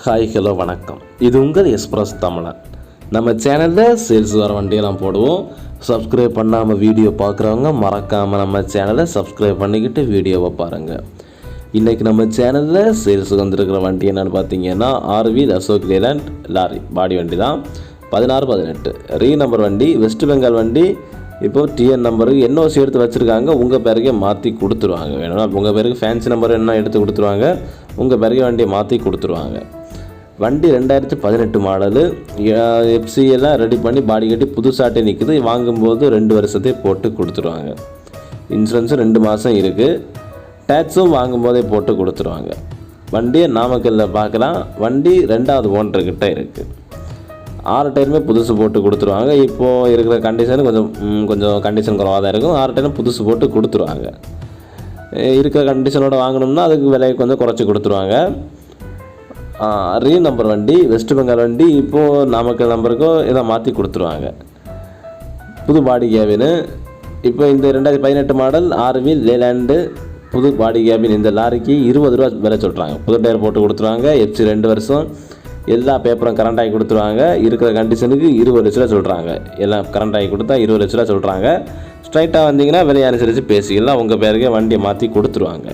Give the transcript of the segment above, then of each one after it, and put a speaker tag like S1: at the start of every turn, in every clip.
S1: Hi hello வணக்கம். இது உங்கள் எக்ஸ்பிரஸ் தமிழன். நம்ம சேனலில் சேல்ஸ் வர வண்டியெல்லாம் போடுவோம். சப்ஸ்கிரைப் பண்ணாமல் வீடியோ பார்க்குறவங்க மறக்காமல் நம்ம சேனலை சப்ஸ்கிரைப் பண்ணிக்கிட்டு வீடியோவை பாருங்கள் இன்றைக்கி நம்ம சேனலில் சேல்ஸுக்கு வந்திருக்கிற வண்டி என்னென்னு பார்த்தீங்கன்னா RV Ashok Leyland lorry body வண்டி தான். பதினாறு பதினெட்டு. ரீ நம்பர் வண்டி வெஸ்ட் பெங்கால் வண்டி. இப்போ டிஎன் நம்பருக்கு என்ஓசி எடுத்து வச்சுருக்காங்க. உங்கள் பேருக்கே மாற்றி கொடுத்துருவாங்க. வேணும்னா உங்கள் பேருக்கு ஃபேன்சி நம்பர் என்ன எடுத்து கொடுத்துருவாங்க. உங்கள் பேருக்கே வண்டியை மாற்றி கொடுத்துருவாங்க. வண்டி ரெண்டாயிரத்தி பதினெட்டு மாடலு. எஃப்சி எல்லாம் ரெடி பண்ணி பாடி கட்டி புதுசாட்டே நிற்குது வாங்கும்போது ரெண்டு வருஷத்தையே போட்டு கொடுத்துருவாங்க. இன்சூரன்ஸும் ரெண்டு மாதம் இருக்குது டேக்ஸும் வாங்கும்போதே போட்டு கொடுத்துருவாங்க. வண்டியை நாமக்கல்லில் பார்க்கலாம். வண்டி ரெண்டாவது ஓனர்கிட்ட இருக்குது ஆறு டயருமே புதுசு போட்டு கொடுத்துருவாங்க. இப்போது இருக்கிற கண்டிஷன் கொஞ்சம் கொஞ்சம் கண்டிஷன் குறவாக தான் இருக்கும். ஆறு டயரும் புதுசு போட்டு கொடுத்துருவாங்க. இருக்கிற கண்டிஷனோட வாங்கணும்னா அதுக்கு விலையை கொஞ்சம் குறைச்சி கொடுத்துருவாங்க. ரீ நம்பர் வண்டி வெஸ்ட் பெங்கால் வண்டி இப்போது நாமக்கல் நம்பருக்கோ இதை மாற்றி கொடுத்துருவாங்க. புது பாடி கேபினு இப்போ இந்த ரெண்டாயிரத்தி பதினெட்டு மாடல் ஆர்வி லேலேண்டு புது பாடி கேபின் இந்த லாரிக்கு இருபது ரூபா விலை சொல்கிறாங்க புது டயர் போட்டு கொடுத்துருவாங்க எஃப்சி ரெண்டு வருஷம். எல்லா பேப்பரும் கரண்ட் ஆகி கொடுத்துருவாங்க. இருக்கிற கண்டிஷனுக்கு இருபது லட்ச ரூபா சொல்கிறாங்க எல்லாம் கரண்ட் ஆகி கொடுத்தா இருபது லட்ச ரூபா சொல்கிறாங்க ஸ்ட்ரைட்டாக வந்தீங்கன்னா விலையை அனுசரித்து பேசிக்கலாம். உங்கள் பேருக்கே வண்டியை மாற்றி கொடுத்துருவாங்க.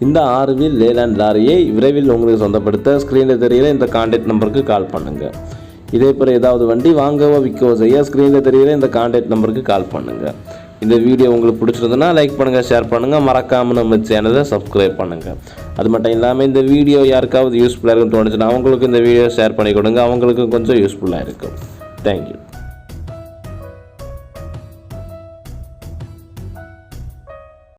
S1: இந்த ஆர்வில் லேலாண்ட் லாரியை விரைவில் உங்களுக்கு சொந்தப்படுத்த ஸ்க்ரீனில் தெரிகிற இந்த கான்டாக்ட் நம்பருக்கு கால் பண்ணுங்கள் இதே போல் ஏதாவது வண்டி வாங்கவோ விற்கவோ செய்ய ஸ்க்ரீனில் தெரிகிற இந்த கான்டாக்ட் நம்பருக்கு கால் பண்ணுங்கள் இந்த வீடியோ உங்களுக்கு பிடிச்சிருந்ததுன்னா லைக் பண்ணுங்கள் ஷேர் பண்ணுங்கள் மறக்காமல் நம்ம சேனலை சப்ஸ்கிரைப் பண்ணுங்கள் அது மட்டும் இல்லாமல் இந்த வீடியோ யாருக்காவது யூஸ்ஃபுல்லாக இருக்குன்னு தோணுச்சுன்னா அவங்களுக்கு இந்த வீடியோ ஷேர் பண்ணி கொடுங்க. அவங்களுக்கும் கொஞ்சம் யூஸ்ஃபுல்லாக இருக்கும். தேங்க்யூ